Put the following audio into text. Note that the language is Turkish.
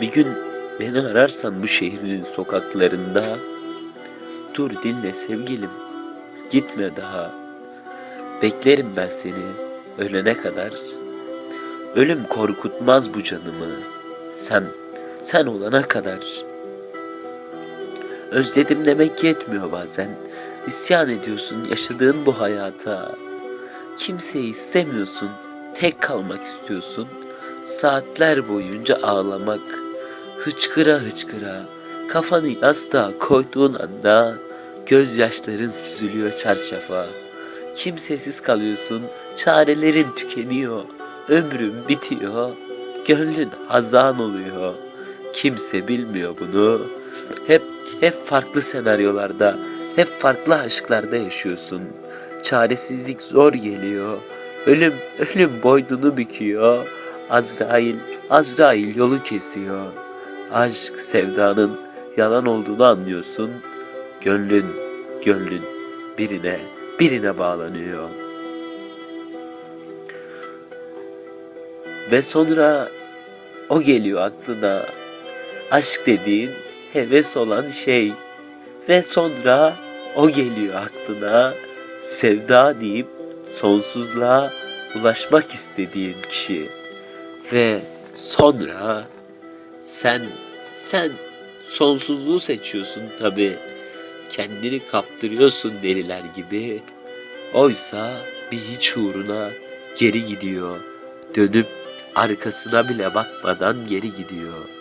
Bir gün beni ararsan bu şehrin sokaklarında Dur dinle sevgilim Gitme daha. Beklerim ben seni ölene kadar. Ölüm korkutmaz bu canımı Sen, sen olana kadar. Özledim demek yetmiyor bazen İsyan ediyorsun yaşadığın bu hayata. Kimseyi istemiyorsun Tek kalmak istiyorsun Saatler boyunca ağlamak Hıçkıra hıçkıra Kafanı yastığa koyduğun anda Gözyaşların süzülüyor çarşafa. Kimsesiz kalıyorsun Çarelerin tükeniyor Ömrün bitiyor Gönlün hazan oluyor. Kimse bilmiyor bunu. Hep hep farklı senaryolarda Hep farklı aşklarda yaşıyorsun. Çaresizlik zor geliyor Ölüm, ölüm boynunu büküyor. Azrail, Azrail yolu kesiyor. Aşk, sevdanın yalan olduğunu anlıyorsun. Gönlün, gönlün birine, birine bağlanıyor. Ve sonra o geliyor aklına. Aşk dediğin heves olan şey. Ve sonra o geliyor aklına. Sevda deyip sonsuzluğa ulaşmak istediğin kişi ve sonra sen sen sonsuzluğu seçiyorsun tabi kendini kaptırıyorsun deliler gibi. Oysa bir hiç uğruna geri gidiyor. Dönüp arkasına bile bakmadan geri gidiyor